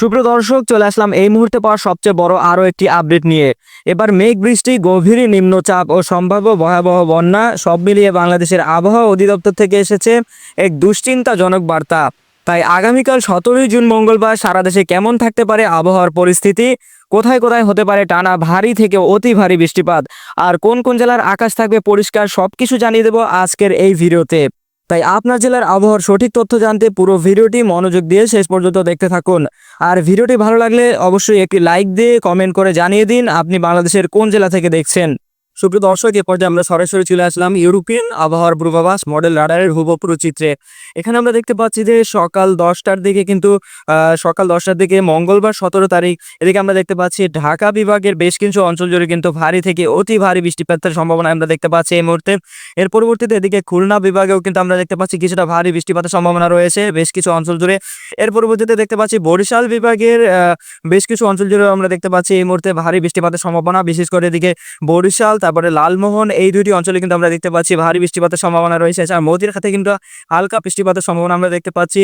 সুপ্রিয় দর্শক, চলে আসলাম এই মুহূর্তে পাওয়া সবচেয়ে বড় আরও একটি আপডেট নিয়ে। এবার মেঘ, বৃষ্টি গভীর নিম্নচাপ ও সম্ভাব্য ভয়াবহ বন্যা সব মিলিয়ে বাংলাদেশের আবহাওয়া অধিদপ্তর থেকে এসেছে এক দুশ্চিন্তাজনক বার্তা। তাই আগামীকাল সতেরোই জুন মঙ্গলবার সারা দেশে কেমন থাকতে পারে আবহাওয়ার পরিস্থিতি? কোথায় কোথায় হতে পারে টানা ভারী থেকে অতি ভারী বৃষ্টিপাত? আর কোন কোন জেলার আকাশ থাকবে পরিষ্কার সবকিছু জানিয়ে দেবো আজকের এই ভিডিওতে। তাই আপনার জেলার আবহাওয়ার সঠিক তথ্য জানতে পুরো ভিডিওটি মনোযোগ দিয়ে শেষ পর্যন্ত দেখতে থাকুন। আর ভিডিওটি ভালো লাগলে অবশ্যই একটি লাইক দিয়ে কমেন্ট করে জানিয়ে দিন, আপনি বাংলাদেশের কোন জেলা থেকে দেখছেন। সুপ্রিয় দর্শক, এ পর্যায়ে আমরা সরাসরি চলে আসলাম ইউরোপিয়ান আবহাওয়ার পূর্বাভাস মডেল রাডারের হুবপুরু চিত্রে। এখানে আমরা দেখতে পাচ্ছি যে সকাল দশটার দিকে কিন্তু সকাল দশটার দিকে মঙ্গলবার সতেরো তারিখ, এদিকে আমরা দেখতে পাচ্ছি ঢাকা বিভাগের বেশ কিছু অঞ্চল জুড়ে কিন্তু ভারী থেকে অতি ভারী বৃষ্টিপাতের সম্ভাবনা আমরা দেখতে পাচ্ছি এই মুহূর্তে। এর পরবর্তীতে এদিকে খুলনা বিভাগেও কিন্তু আমরা দেখতে পাচ্ছি কিছুটা ভারী বৃষ্টিপাতের সম্ভাবনা রয়েছে বেশ কিছু অঞ্চল জুড়ে। এর পরবর্তীতে দেখতে পাচ্ছি বরিশাল বিভাগের বেশ কিছু অঞ্চল জুড়ে আমরা দেখতে পাচ্ছি এই মুহূর্তে ভারী বৃষ্টিপাতের সম্ভাবনা। বিশেষ করে এদিকে বরিশাল তারপরে লালমোহন, এই দুটি অঞ্চলে কিন্তু আমরা দেখতে পাচ্ছি ভারী বৃষ্টিপাতের সম্ভাবনা রয়েছে। এছাড়া মতির খাতে কিন্তু হালকা বৃষ্টিপাতের সম্ভাবনা আমরা দেখতে পাচ্ছি।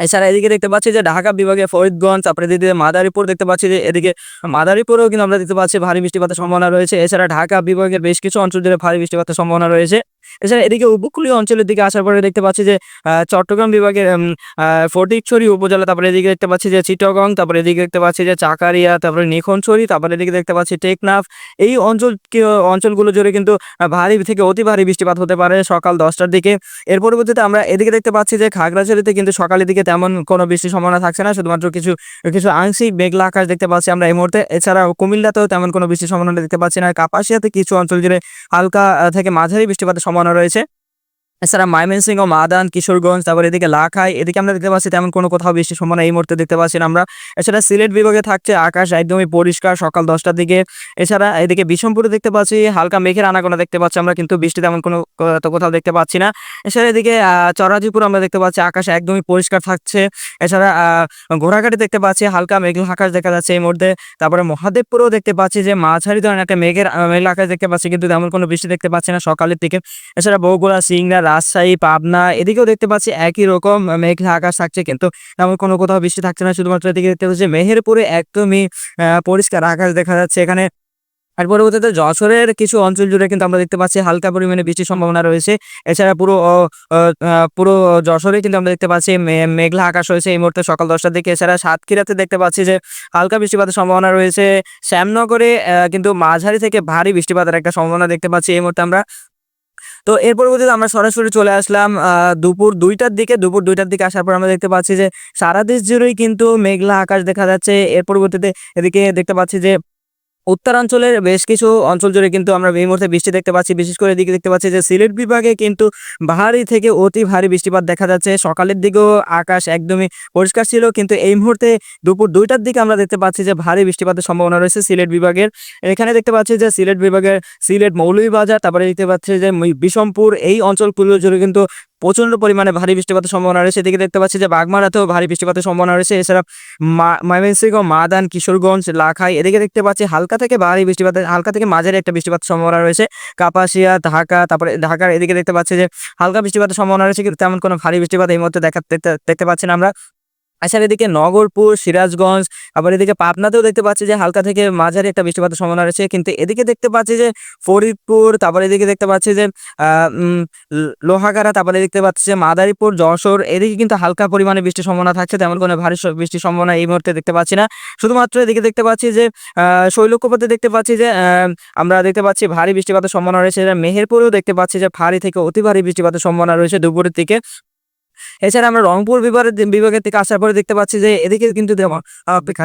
এছাড়া এদিকে দেখতে পাচ্ছি যে ঢাকা বিভাগে ফরিদগঞ্জ, তারপরে এদিকে মাদারীপুর দেখতে পাচ্ছি যে এদিকে মাদারীপুরেও কিন্তু আমরা দেখতে পাচ্ছি ভারী বৃষ্টিপাতের সম্ভাবনা রয়েছে। এছাড়া ঢাকা বিভাগের বেশ কিছু অঞ্চল জুড়ে ভারী বৃষ্টিপাতের সম্ভাবনা রয়েছে। এছাড়া এদিকে উপকূলীয় অঞ্চলের দিকে আসার পরে দেখতে পাচ্ছি যে চট্টগ্রাম বিভাগের ফটিকছড়ি উপজেলা, তারপরে এদিকে দেখতে পাচ্ছি যে, চিটগং, তারপরে এদিকে দেখতে পাচ্ছি যে, চাকারিয়া, তারপরে নিখনছড়ি তারপরে এদিকে দেখতে পাচ্ছি টেকনাফ। এই অঞ্চল অঞ্চলগুলো জুড়ে কিন্তু ভারী থেকে অতি ভারী বৃষ্টিপাত হতে পারে সকাল দশটার দিকে। এর পরবর্তীতে আমরা এদিকে দেখতে পাচ্ছি যে, খাগড়াছড়িতে কিন্তু সকালের দিকে তেমন কোনো বৃষ্টির সম্ভাবনা থাকছে না। শুধুমাত্র কিছু কিছু আংশিক মেঘলা আকাশ দেখতে পাচ্ছি আমরা এই মুহূর্তে। এছাড়া কুমিল্লাতেও তেমন কোনো বৃষ্টির সম্ভাবনা দেখতে পাচ্ছি না। কাপাসিয়াতে কিছু অঞ্চল জুড়ে হালকা থেকে মাঝারি বৃষ্টিপাতের সম্ভাবনা রয়েছে। এছাড়া ময়মনসিংহ মাদান কিশোরগঞ্জ, তারপর এদিকে লাখাই, এদিকে আমরা দেখতে পাচ্ছি তেমন কোনো কোথাও বৃষ্টির সম্ভাবনা এই মুহূর্তে দেখতে পাচ্ছি না আমরা। এছাড়া সিলেট বিভাগে থাকছে আকাশ একদমই পরিষ্কার, সকাল দশটার দিকে। এছাড়া এদিকে বিষমপুরে দেখতে পাচ্ছি হালকা মেঘের আনাগোনা দেখতে পাচ্ছি আমরা, কিন্তু বৃষ্টি তেমন কোনো কোথাও দেখতে পাচ্ছি না। এছাড়া এদিকে চরাজিপুর আমরা দেখতে পাচ্ছি আকাশ একদমই পরিষ্কার থাকছে। এছাড়া ঘোড়াঘাটে দেখতে পাচ্ছি হালকা মেঘলা আকাশ দেখা যাচ্ছে এই মুহূর্তে। তারপরে মহাদেবপুরেও দেখতে পাচ্ছি যে মাঝারি ধরনের একটা মেঘের মেঘলা আকাশ দেখতে পাচ্ছি, কিন্তু তেমন কোনো বৃষ্টি দেখতে পাচ্ছি না সকালের দিকে। এছাড়া বগুড়া, সিংড়া রাজশাহী, পাবনা এদিকেও দেখতে পাচ্ছি একই রকম মেঘলা আকাশ থাকছে। কিন্তু তেমন কোনো কোথাও বৃষ্টি থাকছে না। শুধুমাত্র এদিকে দেখতে পাচ্ছি মেহেরপুরে একদমই পরিষ্কার আকাশ দেখা যাচ্ছে। এখানে আর পরবর্তীতে যশোরের কিছু অঞ্চল জুড়ে কিন্তু আমরা দেখতে পাচ্ছি হালকা পরিমাণে বৃষ্টির সম্ভাবনা রয়েছে। এছাড়া পুরো পুরো যশোরে কিন্তু আমরা দেখতে পাচ্ছি মেঘলা আকাশ রয়েছে এই মুহূর্তে সকাল দশটার দিকে। এছাড়া সাতক্ষীরাতে দেখতে পাচ্ছি যে হালকা বৃষ্টিপাতের সম্ভাবনা রয়েছে। শ্যামনগরে কিন্তু মাঝারি থেকে ভারী বৃষ্টিপাতের একটা সম্ভাবনা দেখতে পাচ্ছি। এই মুহূর্তে আমরা তো এর পরবর্তীতে আমরা সরাসরি চলে আসলাম দুপুর দুইটার দিকে। দুপুর দুইটার দিকে আসার পর আমরা দেখতে পাচ্ছি যে সারা দেশ জুড়েই কিন্তু মেঘলা আকাশ দেখা যাচ্ছে। এর পরবর্তীতে এদিকে দেখতে পাচ্ছি যে উত্তরাঞ্চলের বেশ কিছু অঞ্চল জুড়ে কিন্তু আমরা এই মুহূর্তে বৃষ্টি দেখতে পাচ্ছি। বিশেষ করে এদিকে দেখতে পাচ্ছি যে সিলেট বিভাগে কিন্তু ভারী থেকে অতি ভারী বৃষ্টিপাত দেখা যাচ্ছে। সকালের দিকেও আকাশ একদমই পরিষ্কার ছিল, কিন্তু এই মুহূর্তে দুপুর দুইটার দিকে আমরা দেখতে পাচ্ছি যে ভারী বৃষ্টিপাতের সম্ভাবনা রয়েছে সিলেট বিভাগের। এখানে দেখতে পাচ্ছি যে সিলেট বিভাগের সিলেট মৌলভীবাজার, তারপরে দেখতে পাচ্ছি যে বিষমপুর এই অঞ্চলগুলো জুড়ে কিন্তু প্রচণ্ড পরিমাণে ভারী বৃষ্টিপাতের সম্ভাবনা রয়েছে। এদিকে দেখতে পাচ্ছি যে বাগমারাতেও ভারী বৃষ্টিপাতের সম্ভাবনা রয়েছে। এছাড়া ময়মনসিংহ, মাদান, কিশোরগঞ্জ, লাখাই, এদিকে দেখতে পাচ্ছি হালকা থেকে ভারী বৃষ্টিপাতের, হালকা থেকে মাঝারি একটা বৃষ্টিপাতের সম্ভাবনা রয়েছে। কাপাসিয়া, ঢাকা, তারপরে ঢাকার এদিকে দেখতে পাচ্ছি যে হালকা বৃষ্টিপাতের সম্ভাবনা রয়েছে, কিন্তু তেমন কোনো ভারী বৃষ্টিপাত এই মুহূর্তে দেখা দেখতে পাচ্ছি না আমরা। এছাড়া এদিকে নগরপুর, সিরাজগঞ্জ, আবার এদিকে পাবনাতেও দেখতে পাচ্ছি যে হালকা থেকে মাঝারি একটা বৃষ্টিপাতের সম্ভাবনা রয়েছে। কিন্তু এদিকে দেখতে পাচ্ছি যে ফরিদপুর, তারপরে এদিকে দেখতে পাচ্ছি যে লোহাগাড়া, তারপরে দেখতে পাচ্ছি যে মাদারীপুর, যশোর, এদিকে কিন্তু হালকা পরিমাণে বৃষ্টির সম্ভাবনা থাকছে। তেমন কোনো ভারী বৃষ্টির সম্ভাবনা এই মুহূর্তে দেখতে পাচ্ছি না। শুধুমাত্র এদিকে দেখতে পাচ্ছি যে শৈলকুপাতে দেখতে পাচ্ছি যে আমরা দেখতে পাচ্ছি ভারী বৃষ্টিপাতের সম্ভাবনা রয়েছে। মেহেরপুরেও দেখতে পাচ্ছি যে ভারী থেকে অতি ভারী বৃষ্টিপাতের সম্ভাবনা রয়েছে দুপুরের দিকে। এছাড়া আমরা রংপুর বিভাগের বিভাগের থেকে আসার পরে দেখতে পাচ্ছি যে এদিকে কিন্তু তেমন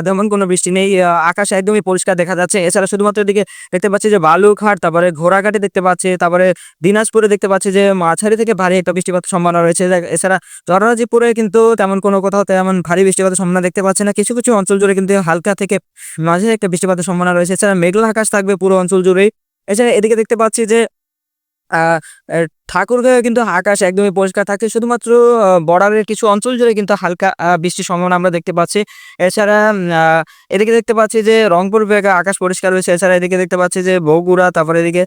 তেমন কোনো বৃষ্টি নেই। আকাশ একদমই পরিষ্কার দেখা যাচ্ছে। এছাড়া শুধুমাত্র এদিকে দেখতে পাচ্ছি যে বালুঘাট তারপরে ঘোড়াঘাটে দেখতে পাচ্ছি, তারপরে দিনাজপুরে দেখতে পাচ্ছি যে মাঝারি থেকে ভারী একটা বৃষ্টিপাতের সম্ভাবনা রয়েছে। এছাড়া- চরাজিপুরে কিন্তু তেমন কোনো কোথাও তেমন ভারী বৃষ্টিপাতের সম্ভাবনা দেখতে পাচ্ছি না। কিছু কিছু অঞ্চল জুড়ে কিন্তু হালকা থেকে মাঝে একটা বৃষ্টিপাতের সম্ভাবনা রয়েছে। এছাড়া মেঘলা আকাশ থাকবে পুরো অঞ্চল জুড়েই। এছাড়া এদিকে দেখতে পাচ্ছি যে ঠাকুরগাঁও কিন্তু আকাশ একদমই পরিষ্কার থাকে। শুধুমাত্র বর্ডারের কিছু অঞ্চল জুড়ে কিন্তু হালকা বৃষ্টির সম্ভাবনা আমরা দেখতে পাচ্ছি। এছাড়া এদিকে দেখতে পাচ্ছি যে রংপুর বিভাগে আকাশ পরিষ্কার রয়েছে। এছাড়া এদিকে দেখতে পাচ্ছি যে বগুড়া, তারপরে এদিকে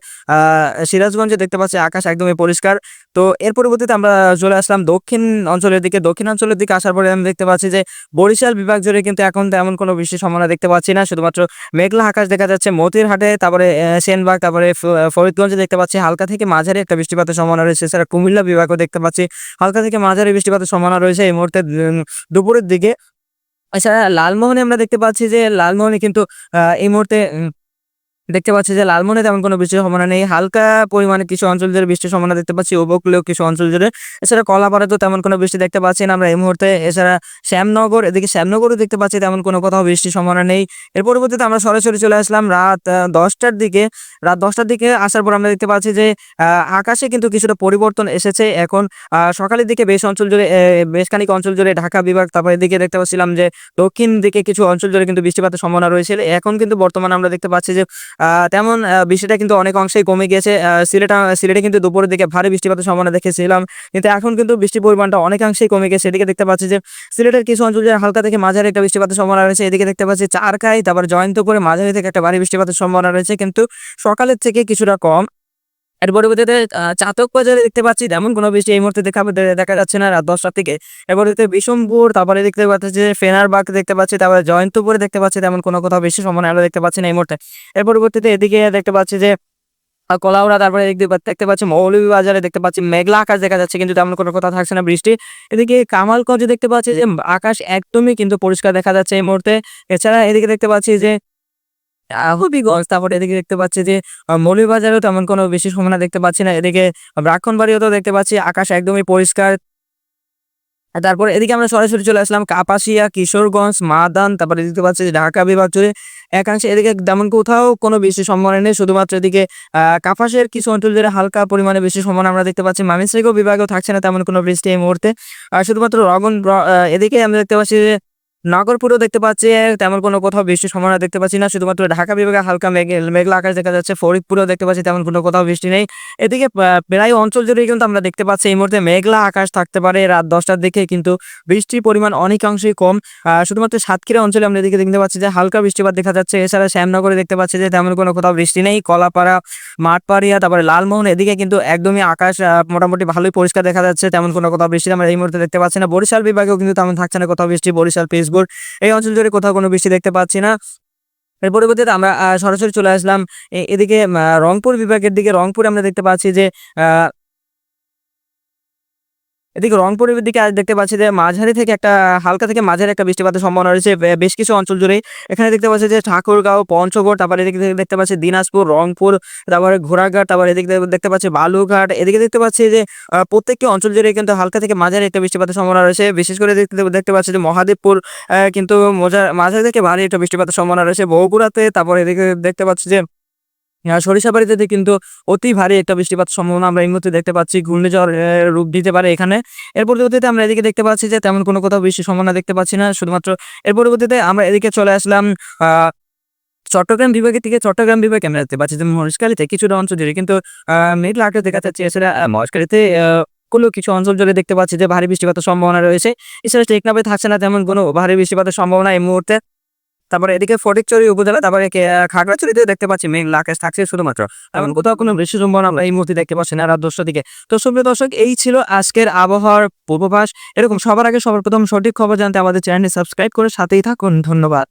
সিরাজগঞ্জে দেখতে পাচ্ছি আকাশ একদমই পরিষ্কার। তো এর পরবর্তীতে আমরা চলে আসলাম দক্ষিণ অঞ্চলের দিকে। দক্ষিণ অঞ্চলের দিকে আসার পরে আমি দেখতে পাচ্ছি যে বরিশাল বিভাগ জুড়ে কিন্তু এখন তেমন কোনো বৃষ্টির সম্ভাবনা দেখতে পাচ্ছি না। শুধুমাত্র মেঘলা আকাশ দেখা যাচ্ছে মতিরহাটে, তারপরে সেনবাগ, তারপরে ফরিদগঞ্জে দেখতে পাচ্ছি হালকা থেকে মাঝারি একটা বৃষ্টিপাতের সম্ভাবনা রয়েছে। এছাড়া কুমিল্লা বিভাগও দেখতে পাচ্ছি। হালকা থেকে মাঝারি বৃষ্টিপাতের সম্ভাবনা রয়েছে এই মুহূর্তে দুপুরের দিকে। এছাড়া লালমোহনে আমরা দেখতে পাচ্ছি যে, লালমোহনে কিন্তু এই মুহূর্তে দেখতে পাচ্ছি যে লালমোহনে তেমন কোনো বৃষ্টির সম্ভাবনা নেই। হালকা পরিমাণে কিছু অঞ্চল জুড়ে বৃষ্টির সম্ভাবনা দেখতে পাচ্ছি। উপকূলীয় কিছু অঞ্চল জুড়ে এছাড়া কলাপাড়ে তো তেমন কোনো বৃষ্টি দেখতে পাচ্ছি না আমরা এই মুহূর্তে। এছাড়া শ্যামনগর, এদিকে শ্যামনগরও দেখতে পাচ্ছি তেমন কোনো কোথাও বৃষ্টির সম্ভাবনা নেই। এর পরবর্তীতে আমরা সরাসরি চলে আসলাম রাত দশটার দিকে। রাত দশটার দিকে আসার পর আমরা দেখতে পাচ্ছি যে আকাশে কিন্তু কিছুটা পরিবর্তন এসেছে এখন। সকালের দিকে বেশ অঞ্চল জুড়ে বেশ খানিক অঞ্চল জুড়ে ঢাকা বিভাগ তারপর এদিকে দেখতে পাচ্ছিলাম যে দক্ষিণ দিকে কিছু অঞ্চল জুড়ে কিন্তু বৃষ্টিপাতের সম্ভাবনা রয়েছে। এখন কিন্তু বর্তমানে আমরা দেখতে পাচ্ছি যে তেমন বৃষ্টিটা কিন্তু অনেক অংশেই কমে গিয়েছে। সিলেট, সিলেটা কিন্তু দুপুরের দিকে ভারী বৃষ্টিপাতের সম্ভাবনা দেখেছিলাম। কিন্তু এখন কিন্তু বৃষ্টির পরিমাণটা অনেকাংশেই কমে গেছে। এদিকে দেখতে পাচ্ছি যে সিলেটের কিছু অঞ্চল হালকা থেকে মাঝারি একটা বৃষ্টিপাতের সম্ভাবনা রয়েছে, এদিকে দেখতে পাচ্ছি চারকাই, তারপর জয়ন্ত করে মাঝারি থেকে একটা ভারী বৃষ্টিপাতের সম্ভাবনা রয়েছে। কিন্তু সকালের থেকে কিছুটা কম। এর পরবর্তীতে চাতক বাজারে দেখতে পাচ্ছি তেমন কোনো বৃষ্টি এই মুহূর্তে দেখা দেখা যাচ্ছে না রাত দশটার থেকে এর পরবর্তীতে বিষমপুর তারপরে দেখতে পাচ্ছি যে ফেনারবাগ দেখতে পাচ্ছি, তারপরে জয়ন্তপুরে দেখতে পাচ্ছি তেমন কোনো কোথাও বেশি সম্ভাবনা আমরা দেখতে পাচ্ছি না এই মুহূর্তে। এর পরবর্তীতে এদিকে দেখতে পাচ্ছি যে কলাউড়া, তারপরে দেখতে পাচ্ছি মৌলভীবাজারে দেখতে পাচ্ছি মেঘলা আকাশ দেখা যাচ্ছে, কিন্তু তেমন কোনো কথা থাকছে না বৃষ্টি। এদিকে কামালগঞ্জে দেখতে পাচ্ছি যে, আকাশ একদমই কিন্তু পরিষ্কার দেখা যাচ্ছে এই মুহূর্তে। এছাড়া এদিকে দেখতে পাচ্ছি যে হবিগঞ্জ তারপরে এদিকে দেখতে পাচ্ছি যে মৌলভীবাজারেও তেমন কোনো বেশি সম্ভাবনা দেখতে পাচ্ছি না। এদিকে ব্রাহ্মণবাড়িয়াতেও দেখতে পাচ্ছি আকাশ একদমই পরিষ্কার। তারপর এদিকে আমরা সরাসরি চলে আসলাম কাপাসিয়া, কিশোরগঞ্জ, মাদান, তারপরে দেখতে পাচ্ছি ঢাকা বিভাগ জুড়ে একাংশে এদিকে তেমন কোথাও কোনো বেশি সম্ভাবনা নেই। শুধুমাত্র এদিকে কাপাসের কিছু অঞ্চল জুড়ে হালকা পরিমাণে বেশি সম্ভাবনা আমরা দেখতে পাচ্ছি। মামিসিগো বিভাগেও থাকছে না তেমন কোনো বৃষ্টি এই মুহূর্তে। আর শুধুমাত্র রগন এদিকে আমরা দেখতে পাচ্ছি যে নাগরপুরও দেখতে পাচ্ছি, তেমন কোনো কোথাও বৃষ্টির সম্ভাবনা দেখতে পাচ্ছি না। শুধুমাত্র ঢাকা বিভাগে হালকা মেঘ, মেঘলা আকাশ দেখা যাচ্ছে। ফরিদপুরেও দেখতে পাচ্ছি তেমন কোনো কোথাও বৃষ্টি নেই। এদিকে প্রায় অঞ্চল জুড়েই কিন্তু আমরা দেখতে পাচ্ছি এই মুহূর্তে মেঘলা আকাশ থাকতে পারে রাত দশটার দিকে, কিন্তু বৃষ্টির পরিমাণ অনেকাংশেই কম। শুধুমাত্র সাতক্ষীরা অঞ্চলে আমরা এদিকে দেখতে পাচ্ছি যে হালকা বৃষ্টিপাত দেখা যাচ্ছে। এছাড়া শ্যামনগরে দেখতে পাচ্ছি যে তেমন কোনো কোথাও বৃষ্টি নেই। কলাপাড়া, মাঠপাড়িয়া, তারপরে লালমোহন, এদিকে কিন্তু একদমই আকাশ মোটামুটি ভালোই পরিষ্কার দেখা যাচ্ছে। তেমন কোনো কোথাও বৃষ্টি আমরা এই মুহূর্তে দেখতে পাচ্ছি না। বরিশাল বিভাগেও কিন্তু তেমন থাকছে না কোথাও বৃষ্টি। বরিশাল পিসবোর্ড এই অঞ্চল জুড়ে কোথাও কোনো বৃষ্টি দেখতে পাচ্ছি না। এর পরবর্তীতে আমরা সরাসরি চলে আসলাম এদিকে রংপুর বিভাগের দিকে। রংপুরে আমরা দেখতে পাচ্ছি যে এদিকে রংপুরের দিকে আজ দেখতে পাচ্ছি যে মাঝারি থেকে একটা, হালকা থেকে মাঝারি একটা বৃষ্টিপাতের সম্ভাবনা রয়েছে বেশ কিছু অঞ্চল জুড়েই। এখানে দেখতে পাচ্ছি যে ঠাকুরগাঁও, পঞ্চগড়, তারপরে এদিকে দেখতে- পাচ্ছি দিনাজপুর, রংপুর, তারপরে ঘোড়াঘাট, তারপরে এদিকে দেখতে পাচ্ছি বালুঘাট এদিকে দেখতে পাচ্ছি যে প্রত্যেকটি অঞ্চল জুড়ে কিন্তু হালকা থেকে মাঝারি একটা বৃষ্টিপাতের সম্ভাবনা রয়েছে। বিশেষ করে দেখতে দেখতে পাচ্ছি যে মহাদেবপুর কিন্তু মাঝারি থেকে ভারী একটা বৃষ্টিপাতের সম্ভাবনা রয়েছে। বগুড়াতে, তারপরে এদিকে দেখতে পাচ্ছি যে আহ, সরিষাবাড়িতে কিন্তু অতি ভারী একটা বৃষ্টিপাত সম্ভাবনা আমরা এই মুহূর্তে দেখতে পাচ্ছি। ঘূর্ণিঝড় রূপ দিতে পারে এখানে। এর পরবর্তীতে আমরা এদিকে দেখতে পাচ্ছি যে তেমন কোনো কোথাও বৃষ্টির সম্ভাবনা দেখতে পাচ্ছি না। শুধুমাত্র এর পরবর্তীতে আমরা এদিকে চলে আসলাম চট্টগ্রাম বিভাগের থেকে চট্টগ্রাম বিভাগে আমরা দেখতে পাচ্ছি যে মহেশখালীতে কিছুটা অঞ্চল জুড়ে কিন্তু আহ মেঘলা আকাশ দেখা যাচ্ছে এছাড়া মহেশখালীতে কোনো কিছু অঞ্চল জুড়ে দেখতে পাচ্ছি যে ভারী বৃষ্টিপাতের সম্ভাবনা রয়েছে। এছাড়া টেকনাফে থাকছে না তেমন কোনো ভারী বৃষ্টিপাতের সম্ভাবনা এই মুহূর্তে। তারপরে এদিকে ফটিকচুরি উপজেলা তারপরে খাগড়াছড়িতে দেখতে পাচ্ছি মেঘলা আকাশ থাকছে শুধুমাত্র। এবং কোথাও কোনো বৃষ্টি সম্ভাবনা আমরা এই মুহূর্তে দেখতে পাচ্ছি না রাত দশটার দিকে। তো সুপ্রিয় দর্শক, এই ছিল আজকের আবহাওয়ার পূর্বাভাস। এরকম সবার আগে সবার প্রথম সঠিক খবর জানতে আমাদের চ্যানেলটি সাবস্ক্রাইব করে সাথেই থাকুন। ধন্যবাদ।